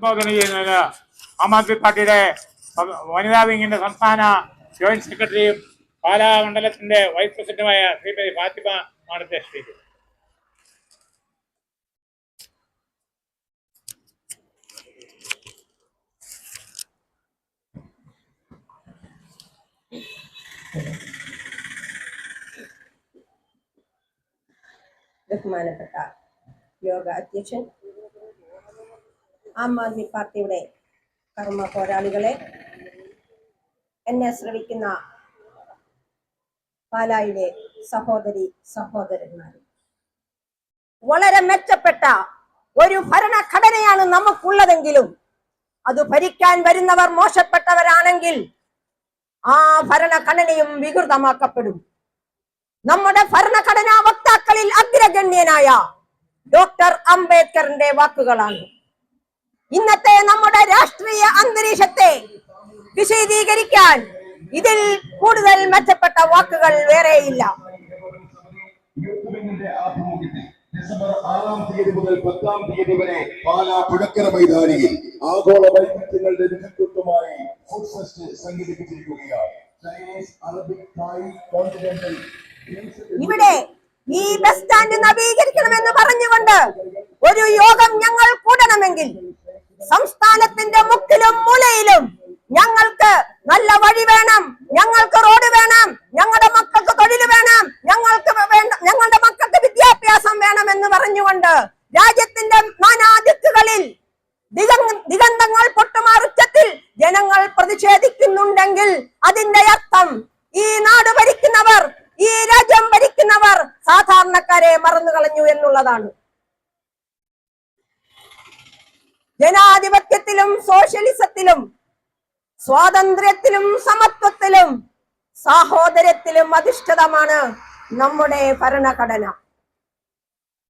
സംബോധന ചെയ്യുന്നത് ആം ആദ്മി പാർട്ടിയുടെ വനിതാ വിങ്ങിന്റെ സംസ്ഥാന ജോയിന്റ് സെക്രട്ടറിയും പാലാ മണ്ഡലത്തിന്റെ വൈസ് പ്രസിഡന്റുമായ ശ്രീമതി ഫാത്തിമ മാണത്തെ ക്ഷണിക്കുന്നു. ബഹുമാനപ്പെട്ട യോഗ അധ്യക്ഷൻ ആം ആദ്മി പാർട്ടിയുടെ കർമ്മ പോരാളികളെ എന്നെ ശ്രവിക്കുന്ന പാലായിലെ സഹോദരി സഹോദരന്മാർ വളരെ മെച്ചപ്പെട്ട ഒരു ഭരണഘടനയാണ് നമുക്കുള്ളതെങ്കിലും അത് ഭരിക്കാൻ വരുന്നവർ മോശപ്പെട്ടവരാണെങ്കിൽ ആ ഭരണഘടനയും വികൃതമാക്കപ്പെടും. നമ്മുടെ ഭരണഘടനാ വക്താക്കളിൽ അഗ്രഗണ്യനായ ഡോക്ടർ അംബേദ്കറിന്റെ വാക്കുകളാണ്. ഇന്നത്തെ നമ്മുടെ രാഷ്ട്രീയ അന്തരീക്ഷത്തെ വിശദീകരിക്കാൻ ഇതിൽ കൂടുതൽ മെച്ചപ്പെട്ട വാക്കുകൾ വേറെയില്ല ഡിസംബർ ആറാം തീയതി മുതൽ പത്താം തീയതി വരെ പാലാ പുഴക്കര മൈതാനിയിൽ ആഗോള വൈവിധ്യങ്ങളുടെ രുചിത്വമായി ഫുഡ് ഫെസ്റ്റ് സംഘടിപ്പിച്ചിരിക്കുകയാണ്. ചൈനീസ് അറബിക് തായ് കോണ്ടിനെന്റൽ ഇവിടെ ഈ ബസ് സ്റ്റാൻഡ് നവീകരിക്കണമെന്ന് പറഞ്ഞുകൊണ്ട് ഒരു യോഗം ഞങ്ങൾ കൂടണമെങ്കിൽ സംസ്ഥാനത്തിന്റെ മുക്കിലും മൂലയിലും ഞങ്ങൾക്ക് നല്ല വഴി വേണം. ഞങ്ങൾക്ക് റോഡ് വേണം. ഞങ്ങളുടെ മക്കൾക്ക് തൊഴിൽ വേണം. ഞങ്ങൾക്ക് ഞങ്ങളുടെ മക്കൾക്ക് വിദ്യാഭ്യാസം വേണം എന്ന് പറഞ്ഞുകൊണ്ട് രാജ്യത്തിന്റെ നാനാദിക്കുകളിൽ ദിഗ- ദിഗന്ധങ്ങൾ പൊട്ടുമാറുച്ചത്തിൽ ജനങ്ങൾ പ്രതിഷേധിക്കുന്നുണ്ടെങ്കിൽ അതിന്റെ അർത്ഥം ഈ നാട് ഭരിക്കുന്നവർ ഈ രാജ്യം ഭരിക്കുന്നവർ സാധാരണക്കാരെ മറന്നു കളഞ്ഞു എന്നുള്ളതാണ്. ജനാധിപത്യത്തിലും സോഷ്യലിസത്തിലും സ്വാതന്ത്ര്യത്തിലും സമത്വത്തിലും സാഹോദര്യത്തിലും അധിഷ്ഠിതമാണ് നമ്മുടെ ഭരണഘടന.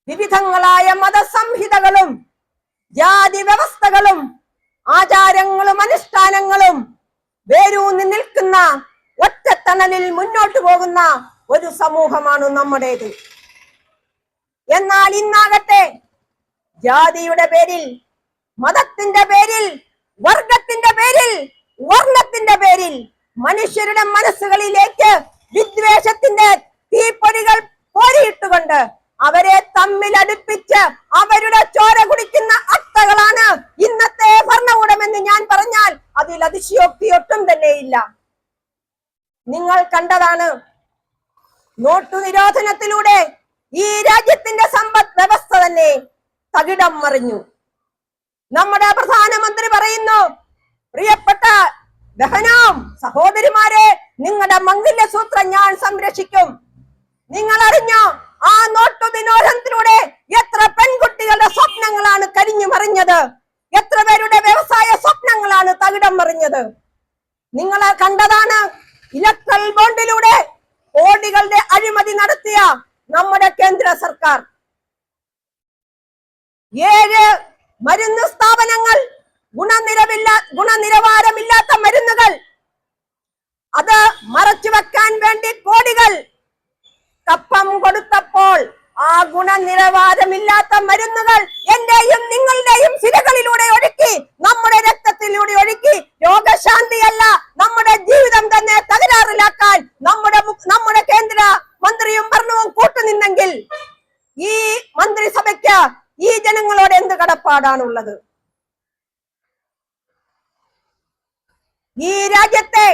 വിവിധങ്ങളായ മതസംഹിതകളും ജാതി വ്യവസ്ഥകളും ആചാരങ്ങളും അനുഷ്ഠാനങ്ങളും വേരൂന്നി നിൽക്കുന്ന ഒറ്റത്തണലിൽ മുന്നോട്ടു പോകുന്ന ഒരു സമൂഹമാണ് നമ്മുടേത്. എന്നാൽ ഇന്നാകട്ടെ ജാതിയുടെ പേരിൽ മതത്തിന്റെ പേരിൽ വർഗത്തിന്റെ പേരിൽ വർണത്തിന്റെ പേരിൽ മനുഷ്യരുടെ മനസ്സുകളിലേക്ക് വിദ്വേഷത്തിന്റെ തീപ്പൊരികൾ കോരിയിട്ടുകൊണ്ട് അവരെ തമ്മിൽ അടുപ്പിച്ച് അവരുടെ ചോര കുടിക്കുന്ന അത്തകളാണ് ഇന്നത്തെ ഭരണകൂടമെന്ന് ഞാൻ പറഞ്ഞാൽ അതിൽ അതിശയോക്തി ഒട്ടും തന്നെയില്ല. നിങ്ങൾ കണ്ടതാണ് നോട്ടു നിരോധനത്തിലൂടെ ഈ രാജ്യത്തിന്റെ സമ്പദ് വ്യവസ്ഥ തന്നെ തകിടം മറിഞ്ഞു. നമ്മുടെ പ്രധാനമന്ത്രി പറയുന്നു പ്രിയപ്പെട്ട ബഹനാം സഹോദരിമാരെ നിങ്ങളുടെ മംഗല്യ സൂത്രം ഞാൻ സംരക്ഷിക്കും. നിങ്ങൾ അറിഞ്ഞോ ആ നോട്ടു വിനോദത്തിലൂടെ എത്ര പെൺകുട്ടികളുടെ സ്വപ്നങ്ങളാണ് കരിഞ്ഞു മറിഞ്ഞത്? എത്ര പേരുടെ വ്യവസായ സ്വപ്നങ്ങളാണ് തകിടം മറിഞ്ഞത്? നിങ്ങൾ കണ്ടതാണ് ഇലക്ട്രൽ ബോണ്ടിലൂടെ കോടികളുടെ അഴിമതി നടത്തിയ നമ്മുടെ കേന്ദ്ര സർക്കാർ. ഏഴ് മരുന്ന് സ്ഥാപനങ്ങൾ ഗുണനിരവില്ല ഗുണനിലവാരമില്ലാത്ത മരുന്നുകൾ. അത് മറച്ചു വെക്കാൻ വേണ്ടി കോടികൾ കപ്പം കൊടുത്തപ്പോൾ ആ ഗുണനിലവാരമില്ലാത്ത മരുന്നുകൾ എന്റെയും നിങ്ങളുടെയും സിരകളിലൂടെ ഒഴുക്കി നമ്മുടെ രക്തത്തിലൂടെ ഒഴുക്കി രോഗശാന്തിയല്ല നമ്മുടെ ജീവിതം തന്നെ തകരാറിലാക്കാൻ നമ്മുടെ നമ്മുടെ കേന്ദ്ര മന്ത്രിയും ഭരണവും കൂട്ടുനിന്നെങ്കിൽ ഈ മന്ത്രിസഭയ്ക്ക് ഈ ജനങ്ങളോട് എന്ത് കടപ്പാടാണുള്ളത്? ഈ രാജ്യത്തെ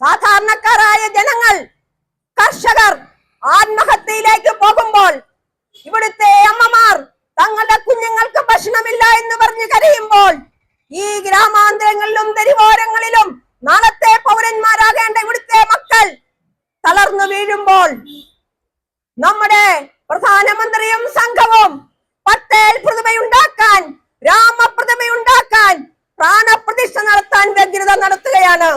സാധാരണക്കാരായ ജനങ്ങൾ കർഷകർ ആത്മഹത്യയിലേക്ക് പോകുമ്പോൾ ഇവിടുത്തെ അമ്മമാർ തങ്ങളുടെ കുഞ്ഞുങ്ങൾക്ക് ഭക്ഷണമില്ല എന്ന് പറഞ്ഞ് കരയുമ്പോൾ ഈ ഗ്രാമാന്തരങ്ങളിലും തെരുവോരങ്ങളിലും നാളത്തെ പൗരന്മാരാകേണ്ട ഇവിടുത്തെ മക്കൾ തളർന്നു വീഴുമ്പോൾ നമ്മുടെ പ്രധാനമന്ത്രിയും സംഘവും പട്ടേൽ പ്രതിമയുണ്ടാക്കാൻ രാമപ്രതിമയുണ്ടാക്കാൻ പ്രാണപ്രതിഷ്ഠ നടത്താൻ വ്യഗ്രത നടത്തുകയാണ്.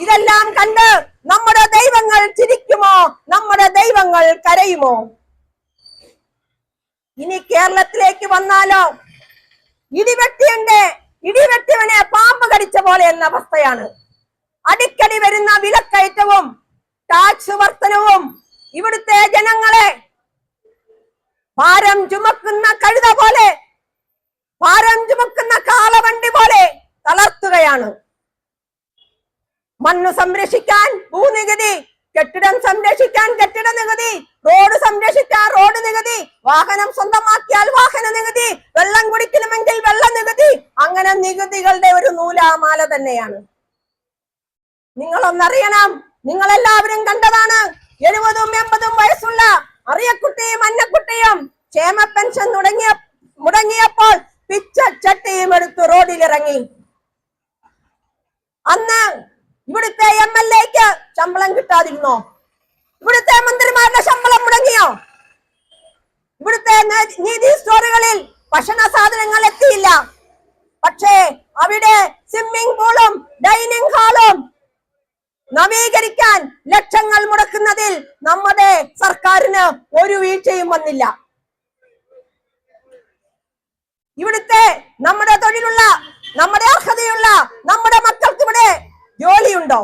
ഇതെല്ലാം കണ്ട് നമ്മുടെ ദൈവങ്ങൾ ചിരിക്കുമോ? നമ്മുടെ ദൈവങ്ങൾ കരയുമോ? ഇനി കേരളത്തിലേക്ക് വന്നാലോ? ഇടിവെട്ടിയുണ്ട്. ഇടിവെട്ടിയവനെ പാമ്പ് കടിച്ച പോലെ എന്ന അവസ്ഥയാണ്. അടിക്കടി വരുന്ന വിലക്കയറ്റവും ടാക്സ് വർധനവും ഇവിടുത്തെ ജനങ്ങളെ ഭാരം ചുമക്കുന്ന കഴുത പോലെ ഭാരം ചുമക്കുന്ന കാളവണ്ടി പോലെ തളർത്തുകയാണ്. മണ്ണ് സംരക്ഷിക്കാൻ ഭൂനികുതി കെട്ടിടം സംരക്ഷിക്കാൻ കെട്ടിട നികുതി റോഡ് സംരക്ഷിക്കാൻ റോഡ് നികുതി വാഹനം സ്വന്തമാക്കിയാൽ വാഹന നികുതി വെള്ളം കുടിക്കണമെങ്കിൽ വെള്ള നികുതി അങ്ങനെ നികുതികളുടെ ഒരു നൂലാമാല തന്നെയാണ്. നിങ്ങളൊന്നറിയണം നിങ്ങളെല്ലാവരും കണ്ടതാണ് എഴുപതും എൺപതും വയസ്സുള്ള അറിയക്കുട്ടിയും അന്നക്കുട്ടിയും ക്ഷേമ പെൻഷൻ തുടങ്ങിയ മുടങ്ങിയപ്പോൾ പിച്ച ചട്ടിയും എടുത്ത് റോഡിലിറങ്ങി അന്ന് ഇവിടുത്തെ എം എൽ എക്ക് ശമ്പളം കിട്ടാതിരുന്നോ? ഇവിടുത്തെ മന്ത്രിമാരുടെ ശമ്പളം മുടങ്ങിയോ? ഇവിടുത്തെ നീതി സ്റ്റോറുകളിൽ ഭക്ഷണ സാധനങ്ങൾ എത്തിയില്ല. പക്ഷേ അവിടെ സ്വിമ്മിംഗ് പൂളും ഡൈനിങ് ഹാളും നവീകരിക്കാൻ ലക്ഷങ്ങൾ മുടക്കുന്നതിൽ നമ്മുടെ സർക്കാരിന് ഒരു വീഴ്ചയും വന്നില്ല. ഇവിടുത്തെ നമ്മുടെ തൊഴിലുള്ള നമ്മുടെ അർഹതയുള്ള നമ്മുടെ മക്കൾക്ക് ഇവിടെ ജോലിയുണ്ടോ?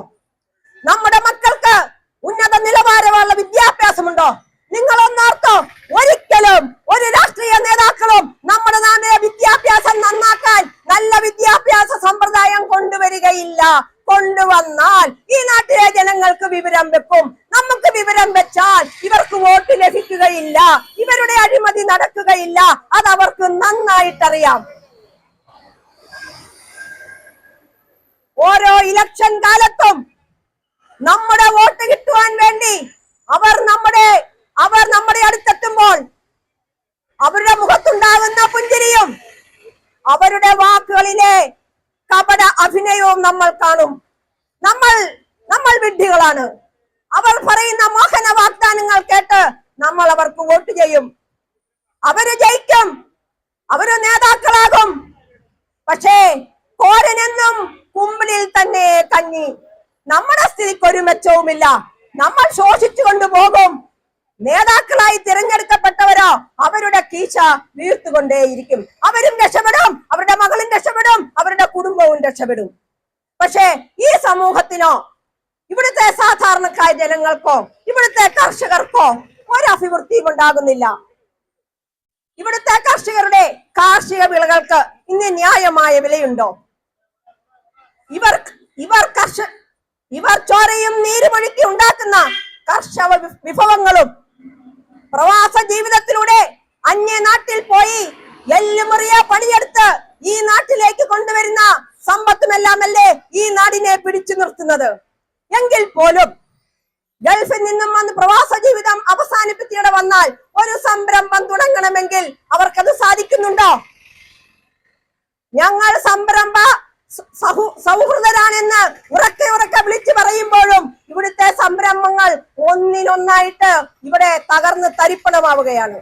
നമ്മുടെ മക്കൾക്ക് ഉന്നത നിലവാരമുള്ള വിദ്യാഭ്യാസമുണ്ടോ? നിങ്ങൾ ഒന്നോർത്തോ ഒരിക്കലും ഒരു രാഷ്ട്രീയ നേതാക്കളും നമ്മുടെ നാട്ടിലെ വിദ്യാഭ്യാസം നന്നാക്കാൻ നല്ല വിദ്യാഭ്യാസ സമ്പ്രദായം കൊണ്ടുവരികയില്ല. കൊണ്ടുവന്നാൽ ഈ നാട്ടിലെ ജനങ്ങൾക്ക് വിവരം വെക്കും. നമുക്ക് വിവരം വെച്ചാൽ ഇവർക്ക് വോട്ട് ലഭിക്കുകയില്ല. ഇവരുടെ അഴിമതി നടക്കുകയില്ല. അത് അവർക്ക് നന്നായിട്ടറിയാം. ഓരോ ഇലക്ഷൻ കാലത്തും നമ്മുടെ വോട്ട് കിട്ടുവാൻ വേണ്ടി അവർ നമ്മുടെ അവർ നമ്മുടെ അടുത്തെത്തുമ്പോൾ അവരുടെ മുഖത്തുണ്ടാകുന്ന പുഞ്ചിരിയും അവരുടെ വാക്കുകളിലെ കപട അഭിനയവും നമ്മൾ കാണും. നമ്മൾ നമ്മൾ വിഡ്ഢികളാണ്. അവർ പറയുന്ന മോഹന വാഗ്ദാനങ്ങൾ കേട്ട് നമ്മൾ അവർക്ക് വോട്ട് ചെയ്യും. അവർ ജയിക്കും. അവർ നേതാക്കളാകും. പക്ഷേ കോരനെന്നും കുമ്പിളിൽ തന്നെ കഞ്ഞി. നമ്മുടെ സ്ഥിതിക്ക് ഒരു മെച്ചവുമില്ല. നമ്മൾ ശോഷിച്ചു കൊണ്ടുപോകും. നേതാക്കളായി തിരഞ്ഞെടുക്കപ്പെട്ടവരോ അവരുടെ കീശ വീർത്തുകൊണ്ടേയിരിക്കും. അവരും രക്ഷപ്പെടും അവരുടെ മകളും രക്ഷപ്പെടും അവരുടെ കുടുംബവും രക്ഷപ്പെടും. പക്ഷേ ഈ സമൂഹത്തിനോ ഇവിടുത്തെ സാധാരണക്കായ ജനങ്ങൾക്കോ ഇവിടുത്തെ കർഷകർക്കോ ഒരു അഭിവൃദ്ധിയും ഉണ്ടാകുന്നില്ല. ഇവിടുത്തെ കർഷകരുടെ കാർഷിക വിളകൾക്ക് ഇന്ന് ന്യായമായ വിലയുണ്ടോ? ഇവർ ഇവർ കർഷ ഇവർ ചോരയും നീരുമൊഴുക്കി ഉണ്ടാക്കുന്ന കർഷക വിഭവങ്ങളും പ്രവാസ ജീവിതത്തിലൂടെ അന്യ നാട്ടിൽ പോയി എല്ലുമുറിയ പണിയെടുത്ത് ഈ നാട്ടിലേക്ക് കൊണ്ടുവരുന്ന സമ്പത്തുമെല്ലാമല്ലേ ഈ നാടിനെ പിടിച്ചു നിർത്തുന്നത്? എങ്കിൽ പോലും ഗൾഫിൽ നിന്നും വന്ന് പ്രവാസ ജീവിതം അവസാനിപ്പിച്ചിട വന്നാൽ ഒരു സംരംഭം തുടങ്ങണമെങ്കിൽ അവർക്കത് സാധിക്കുന്നുണ്ടോ? ഞങ്ങൾ സംരംഭ സൗഹൃദരാണെന്ന് ഉറക്കെ ഉറക്കെ വിളിച്ചു സംരംഭങ്ങൾ ഒന്നിനൊന്നായിട്ട് ഇവിടെ തകർന്ന് തരിപ്പണമാവുകയാണ്.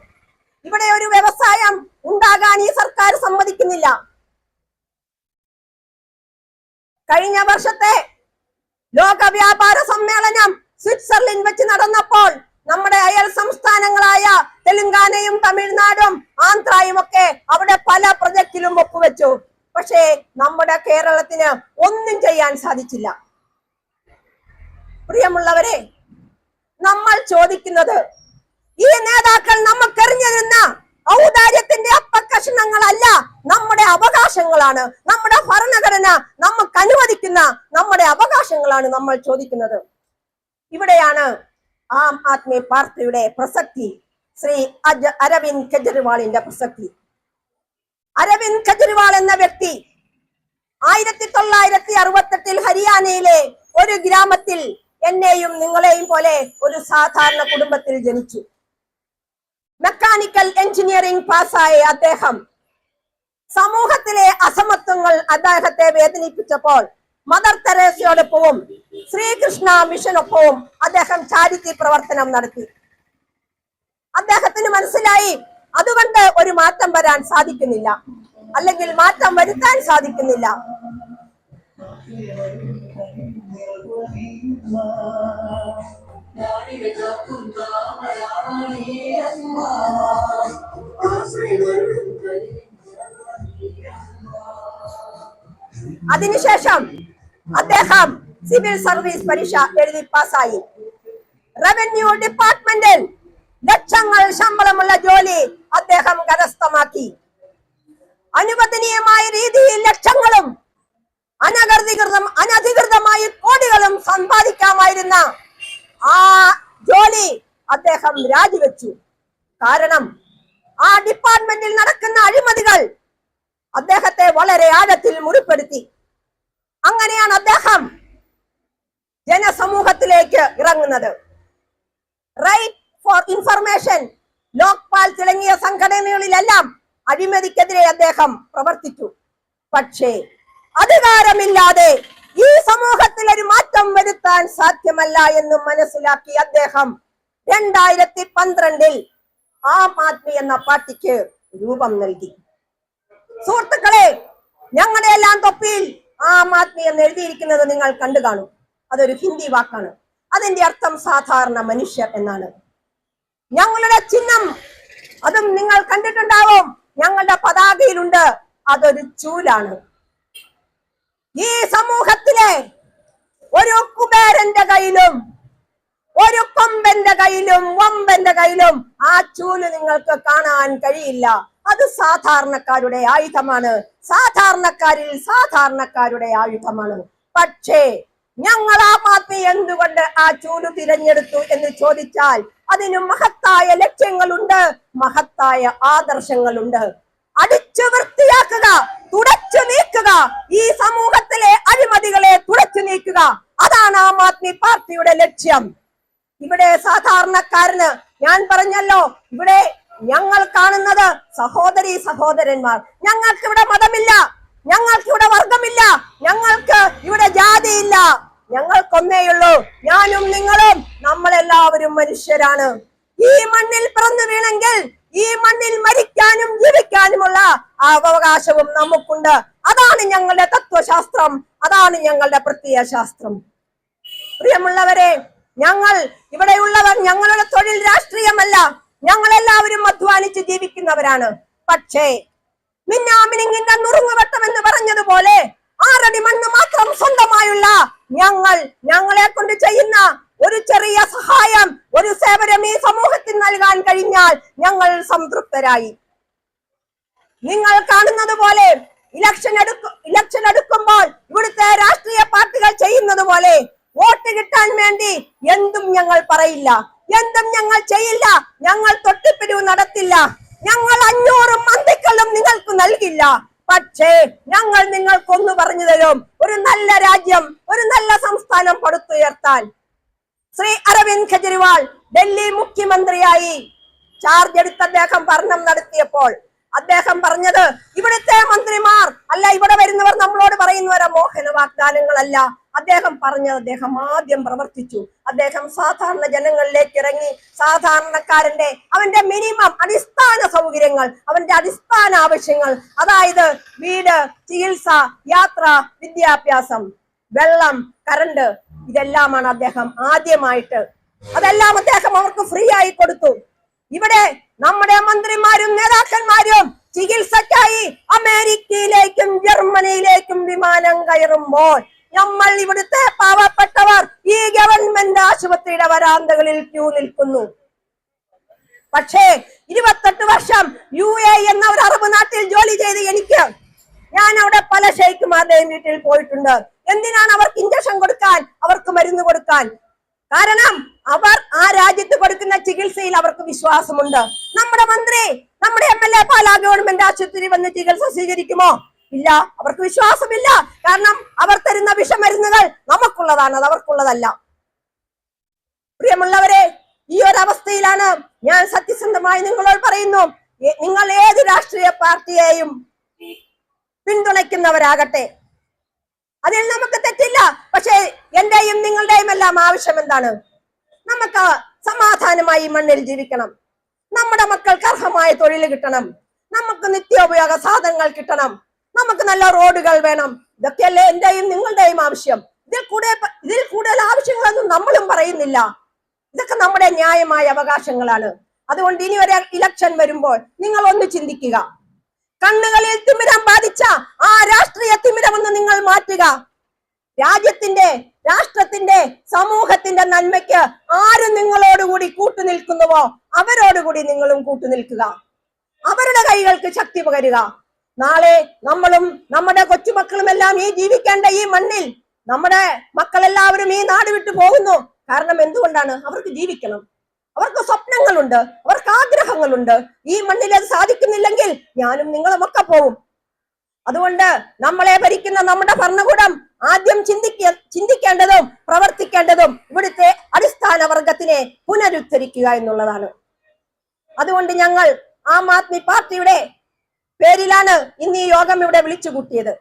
ഇവിടെ ഒരു വ്യവസായം ഉണ്ടാകാൻ ഈ സർക്കാർ സമ്മതിക്കുന്നില്ല. കഴിഞ്ഞ വർഷത്തെ ലോക വ്യാപാര സമ്മേളനം സ്വിറ്റ്സർലൻഡ് വെച്ച് നടന്നപ്പോൾ നമ്മുടെ അയൽ സംസ്ഥാനങ്ങളായ തെലുങ്കാനയും തമിഴ്നാടും ആന്ധ്രയും ഒക്കെ അവിടെ പല പ്രൊജക്റ്റിലും ഒപ്പുവെച്ചു. പക്ഷേ നമ്മുടെ കേരളത്തിന് ഒന്നും ചെയ്യാൻ സാധിച്ചില്ല. പ്രിയമുള്ളവരെ നമ്മൾ ചോദിക്കുന്നത്. ഈ നേതാക്കൾ നമുക്കെറിഞ്ഞിരുന്ന ഔദാര്യത്തിന്റെ അപ്പക്കഷണങ്ങളല്ല നമ്മുടെ അവകാശങ്ങളാണ്. നമ്മുടെ ഭരണഘടന നമുക്ക് അനുവദിക്കുന്ന നമ്മുടെ അവകാശങ്ങളാണ് നമ്മൾ ചോദിക്കുന്നത്. ഇവിടെയാണ് ആം ആദ്മി പാർട്ടിയുടെ പ്രസക്തി. ശ്രീ അരവിന്ദ് കെജ്രിവാളിന്റെ പ്രസക്തി. അരവിന്ദ് കെജ്രിവാൾ എന്ന വ്യക്തി ആയിരത്തി തൊള്ളായിരത്തി അറുപത്തെട്ടിൽ ഹരിയാനയിലെ ഒരു ഗ്രാമത്തിൽ എന്നെയും നിങ്ങളെയും പോലെ ഒരു സാധാരണ കുടുംബത്തിൽ ജനിച്ചു. മെക്കാനിക്കൽ എഞ്ചിനീയറിംഗ് പാസ്സായ അദ്ദേഹം സമൂഹത്തിലെ അസമത്വങ്ങൾ അദ്ദേഹത്തെ വേദനിപ്പിച്ചപ്പോൾ മദർ തെരേസയോടൊപ്പവും ശ്രീകൃഷ്ണ മിഷനൊപ്പവും അദ്ദേഹം ചാരിറ്റി പ്രവർത്തനം നടത്തി. അദ്ദേഹത്തിന് മനസ്സിലായി അതുകൊണ്ട് ഒരു മാറ്റം വരാൻ സാധിക്കുന്നില്ല. അല്ലെങ്കിൽ മാറ്റം വരുത്താൻ സാധിക്കുന്നില്ല. അതിനുശേഷം അദ്ദേഹം സിവിൽ സർവീസ് പരീക്ഷ എഴുതി പാസ്സായി. റവന്യൂ ഡിപ്പാർട്ട്മെന്റിൽ ലക്ഷങ്ങൾ ശമ്പളമുള്ള ജോലി അദ്ദേഹം കരസ്ഥമാക്കി. അനുവദനീയമായ രീതിയിൽ ലക്ഷങ്ങളും അനധികൃത അനധികൃതം അനധികൃതമായി കോടികളും സമ്പാദിക്കാമായിരുന്ന ആ ജോലി അദ്ദേഹം രാജിവെച്ചു. കാരണം ആ ഡിപ്പാർട്ട്മെന്റിൽ നടക്കുന്ന അഴിമതികൾ അദ്ദേഹത്തെ വളരെ ആഴത്തിൽ മുറിപ്പെടുത്തി. അങ്ങനെയാണ് അദ്ദേഹം ജനസമൂഹത്തിലേക്ക് ഇറങ്ങുന്നത്. റൈറ്റ് ഫോർ ഇൻഫർമേഷൻ ലോക്പാൽ തുടങ്ങിയ സംഘടനകളിലെല്ലാം അഴിമതിക്കെതിരെ അദ്ദേഹം പ്രവർത്തിച്ചു. പക്ഷേ അധികാരമില്ലാതെ ഈ സമൂഹത്തിൽ ഒരു മാറ്റം വരുത്താൻ സാധ്യമല്ല എന്ന് മനസ്സിലാക്കി അദ്ദേഹം രണ്ടായിരത്തി പന്ത്രണ്ടിൽ ആം ആദ്മി എന്ന പാർട്ടിക്ക് രൂപം നൽകി. സുഹൃത്തുക്കളെ ഞങ്ങളുടെ എല്ലാം തൊപ്പിയിൽ ആം ആദ്മി എന്ന് എഴുതിയിരിക്കുന്നത് നിങ്ങൾ കണ്ടു കാണും. അതൊരു ഹിന്ദി വാക്കാണ്. അതിന്റെ അർത്ഥം സാധാരണ മനുഷ്യർ എന്നാണ്. ഞങ്ങളുടെ ചിഹ്നം അതും നിങ്ങൾ കണ്ടിട്ടുണ്ടാവും. ഞങ്ങളുടെ പതാകയിലുണ്ട്. അതൊരു ചൂലാണ്. ഈ സമൂഹത്തിലെ ഒരു കുബേരന്റെ കയ്യിലും ഒരു കൊമ്പന്റെ കയ്യിലും വമ്പന്റെ കയ്യിലും ആ ചൂൽ നിങ്ങൾക്ക് കാണാൻ കഴിയില്ല. അത് സാധാരണക്കാരുടെ ആയുധമാണ്. സാധാരണക്കാരിൽ സാധാരണക്കാരുടെ ആയുധമാണ്. പക്ഷേ ഞങ്ങൾ ആ പാർട്ടി എന്തുകൊണ്ട് ആ ചൂൽ തിരഞ്ഞെടുത്തു എന്ന് ചോദിച്ചാൽ അതിന് മഹത്തായ ലക്ഷ്യങ്ങളുണ്ട് മഹത്തായ ആദർശങ്ങളുണ്ട്. അടിച്ചു വൃത്തിയാക്കുക തുടച്ചു നീക്കുക ഈ സമൂഹത്തിലെ അഴിമതികളെ തുടച്ചു നീക്കുക. അതാണ് ആം ആദ്മി പാർട്ടിയുടെ ലക്ഷ്യം. ഇവിടെ സാധാരണക്കാരന് ഞാൻ പറഞ്ഞല്ലോ ഇവിടെ ഞങ്ങൾ കാണുന്നത് സഹോദരി സഹോദരന്മാർ. ഞങ്ങൾക്ക് ഇവിടെ മതമില്ല ഞങ്ങൾക്ക് ഇവിടെ വർഗമില്ല ഞങ്ങൾക്ക് ഇവിടെ ജാതിയില്ല. ഞങ്ങൾക്കൊന്നേയുള്ളൂ ഞാനും നിങ്ങളും നമ്മളെല്ലാവരും മനുഷ്യരാണ്. ഈ മണ്ണിൽ പിറന്നു വീണെങ്കിൽ ഈ മണ്ണിൽ മരിക്കാനും ജീവിക്കാനുമുള്ള അവകാശവും നമുക്കുണ്ട്. അതാണ് ഞങ്ങളുടെ തത്വശാസ്ത്രം. അതാണ് ഞങ്ങളുടെ പ്രത്യയ ശാസ്ത്രം. പ്രിയമുള്ളവരെ ഞങ്ങൾ ഇവിടെയുള്ളവർ ഞങ്ങളുടെ തൊഴിൽ രാഷ്ട്രീയമല്ല. ഞങ്ങൾ എല്ലാവരും അധ്വാനിച്ച് ജീവിക്കുന്നവരാണ്. പക്ഷേ മിന്നാമിനിങ്ങിന്റെ നുറുങ്ങുവട്ടം എന്ന് പറഞ്ഞതുപോലെ ആറടി മണ്ണ് മാത്രം സ്വന്തമായുള്ള ഞങ്ങൾ ഞങ്ങളെ കൊണ്ട് ചെയ്യുന്ന ഒരു ചെറിയ സഹായം ഒരു സേവനം ഈ സമൂഹത്തിൽ നൽകാൻ കഴിഞ്ഞാൽ ഞങ്ങൾ സംതൃപ്തരായി. നിങ്ങൾ കാണുന്നത് പോലെ ഇലക്ഷൻ എടുക്കും ഇലക്ഷൻ എടുക്കുമ്പോൾ ഇവിടുത്തെ രാഷ്ട്രീയ പാർട്ടികൾ ചെയ്യുന്നത് പോലെ വോട്ട് കിട്ടാൻ വേണ്ടി എന്തും ഞങ്ങൾ പറയില്ല. എന്തും ഞങ്ങൾ ചെയ്യില്ല. ഞങ്ങൾ തൊട്ടിപ്പിരിവ് നടത്തില്ല. ഞങ്ങൾ അഞ്ഞൂറും മന്തിക്കല്ലും നിങ്ങൾക്ക് നൽകില്ല. പക്ഷേ ഞങ്ങൾ നിങ്ങൾക്കൊന്നു പറഞ്ഞു തരും ഒരു നല്ല രാജ്യം ഒരു നല്ല സംസ്ഥാനം പടുത്തുയർത്താൻ. ശ്രീ അരവിന്ദ് കെജ്രിവാൾ ഡൽഹി മുഖ്യമന്ത്രിയായി ചാർജ് എടുത്ത് അദ്ദേഹം ഭരണം നടത്തിയപ്പോൾ അദ്ദേഹം പറഞ്ഞത് ഇവിടുത്തെ മന്ത്രിമാർ അല്ല ഇവിടെ വരുന്നവർ നമ്മളോട് പറയുന്നവരെ മോഹന വാഗ്ദാനങ്ങളല്ല. അദ്ദേഹം പറഞ്ഞത് അദ്ദേഹം ആദ്യം പ്രവർത്തിച്ചു. അദ്ദേഹം സാധാരണ ജനങ്ങളിലേക്ക് ഇറങ്ങി സാധാരണക്കാരന്റെ അവന്റെ മിനിമം അടിസ്ഥാന സൗകര്യങ്ങൾ അവന്റെ അടിസ്ഥാന ആവശ്യങ്ങൾ. അതായത് വീട് ചികിത്സ യാത്ര വിദ്യാഭ്യാസം വെള്ളം കറണ്ട് ഇതെല്ലാമാണ് അദ്ദേഹം ആദ്യമായിട്ട്. അതെല്ലാം അദ്ദേഹം അവർക്ക് ഫ്രീ ആയി കൊടുത്തു. ഇവിടെ നമ്മുടെ മന്ത്രിമാരും നേതാക്കന്മാരും ചികിത്സക്കായി അമേരിക്കയിലേക്കും ജർമ്മനിയിലേക്കും വിമാനം കയറുമ്പോൾ നമ്മൾ ഇവിടുത്തെ പാവപ്പെട്ടവർ ഈ ഗവൺമെന്റ് ആശുപത്രിയുടെ വരാന്തകളിൽ ക്യൂ നിൽക്കുന്നു. പക്ഷേ ഇരുപത്തെട്ട് വർഷം യു എ എന്ന ഒരു അറബ് നാട്ടിൽ ജോലി ചെയ്ത് എനിക്ക് ഞാൻ അവിടെ പല ഷെയ്ഖുമാരുടെയും വീട്ടിൽ പോയിട്ടുണ്ട്. എന്തിനാണ് അവർക്ക് ഇഞ്ചക്ഷൻ കൊടുക്കാൻ? അവർക്ക് മരുന്ന് കൊടുക്കാൻ. കാരണം അവർ ആ രാജ്യത്ത് കൊടുക്കുന്ന ചികിത്സയിൽ അവർക്ക് വിശ്വാസമുണ്ട്. നമ്മുടെ മന്ത്രി നമ്മുടെ M L A Pala government ആശുപത്രി വന്ന് ചികിത്സ സ്വീകരിക്കുമോ? ഇല്ല. അവർക്ക് വിശ്വാസമില്ല. കാരണം അവർ തരുന്ന വിഷമരുന്നുകൾ നമുക്കുള്ളതാണ് അത് അവർക്കുള്ളതല്ല. പ്രിയമുള്ളവരെ ഈ ഒരു അവസ്ഥയിലാണ് ഞാൻ സത്യസന്ധമായി നിങ്ങളോട് പറയുന്നു. നിങ്ങൾ ഏത് രാഷ്ട്രീയ പാർട്ടിയെയും പിന്തുണയ്ക്കുന്നവരാകട്ടെ. അതിൽ നമുക്ക് തെറ്റില്ല. പക്ഷേ എന്റെയും നിങ്ങളുടെയും എല്ലാം ആവശ്യം എന്താണ്? നമുക്ക് സമാധാനമായി മണ്ണിൽ ജീവിക്കണം. നമ്മുടെ മക്കൾക്ക് അർഹമായ തൊഴിൽ കിട്ടണം. നമുക്ക് നിത്യോപയോഗ സാധനങ്ങൾ കിട്ടണം. നമുക്ക് നല്ല റോഡുകൾ വേണം. ഇതൊക്കെയല്ലേ എന്റെയും നിങ്ങളുടെയും ആവശ്യം. ഇതിൽ കൂടെ ഇതിൽ കൂടുതൽ ആവശ്യങ്ങളൊന്നും നമ്മളും പറയുന്നില്ല. ഇതൊക്കെ നമ്മുടെ ന്യായമായ അവകാശങ്ങളാണ്. അതുകൊണ്ട് ഇനി ഒരു ഇലക്ഷൻ വരുമ്പോൾ നിങ്ങൾ ഒന്ന് ചിന്തിക്കുക. കണ്ണുകളിൽ തിമിരം ബാധിച്ച ആ രാഷ്ട്രീയ തിമിരമെന്ന് നിങ്ങൾ മാറ്റുക. രാജ്യത്തിന്റെ രാഷ്ട്രത്തിന്റെ സമൂഹത്തിന്റെ നന്മയ്ക്ക് ആര് നിങ്ങളോടുകൂടി കൂട്ടുനിൽക്കുന്നുവോ അവരോടുകൂടി നിങ്ങളും കൂട്ടുനിൽക്കുക അവരുടെ കൈകൾക്ക് ശക്തി പകരുക. നാളെ നമ്മളും നമ്മുടെ കൊച്ചുമക്കളും എല്ലാം ഈ ജീവിക്കേണ്ട ഈ മണ്ണിൽ നമ്മുടെ മക്കളെല്ലാവരും ഈ നാട് വിട്ടു പോകുന്നു. കാരണം എന്തുകൊണ്ടാണ്? അവർക്ക് ജീവിക്കണം. അവർക്ക് സ്വപ്നങ്ങളുണ്ട്. അവർക്ക് ആഗ്രഹങ്ങളുണ്ട് ഈ മണ്ണിൽ അത് സാധിക്കുന്നില്ലെങ്കിൽ ഞാനും നിങ്ങളുമൊക്കെ പോവും. അതുകൊണ്ട് നമ്മളെ ഭരിക്കുന്ന നമ്മുടെ ഭരണകൂടം ആദ്യം ചിന്തിക്ക ചിന്തിക്കേണ്ടതും പ്രവർത്തിക്കേണ്ടതും ഇവിടുത്തെ അടിസ്ഥാന വർഗത്തിനെ പുനരുദ്ധരിക്കുക എന്നുള്ളതാണ്. അതുകൊണ്ട് ഞങ്ങൾ ആം ആദ്മി പാർട്ടിയുടെ പേരിലാണ് ഇന്ന് ഈ യോഗം ഇവിടെ വിളിച്ചു കൂട്ടിയത്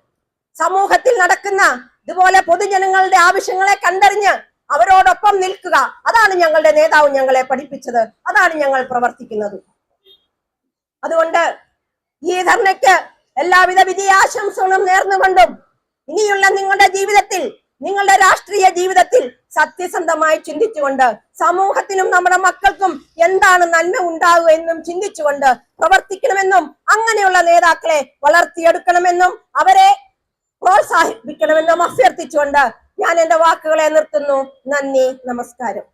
സമൂഹത്തിൽ നടക്കുന്ന ഇതുപോലെ പൊതുജനങ്ങളുടെ ആവശ്യങ്ങളെ കണ്ടറിഞ്ഞ് അവരോടൊപ്പം നിൽക്കുക. അതാണ് ഞങ്ങളുടെ നേതാവ് ഞങ്ങളെ പഠിപ്പിച്ചത്. അതാണ് ഞങ്ങൾ പ്രവർത്തിക്കുന്നത്. അതുകൊണ്ട് ഈ ധർണയ്ക്ക് എല്ലാവിധ വിജയാശംസകളും നേർന്നുകൊണ്ടും ഇനിയുള്ള നിങ്ങളുടെ ജീവിതത്തിൽ നിങ്ങളുടെ രാഷ്ട്രീയ ജീവിതത്തിൽ സത്യസന്ധമായി ചിന്തിച്ചുകൊണ്ട് സമൂഹത്തിനും നമ്മുടെ മക്കൾക്കും എന്താണ് നന്മ ഉണ്ടാകുക എന്നും ചിന്തിച്ചുകൊണ്ട് പ്രവർത്തിക്കണമെന്നും അങ്ങനെയുള്ള നേതാക്കളെ വളർത്തിയെടുക്കണമെന്നും അവരെ പ്രോത്സാഹിപ്പിക്കണമെന്നും അഭ്യർത്ഥിച്ചുകൊണ്ട് ഞാൻ എന്റെ വാക്കുകളെ നിർത്തുന്നു. നന്ദി നമസ്കാരം.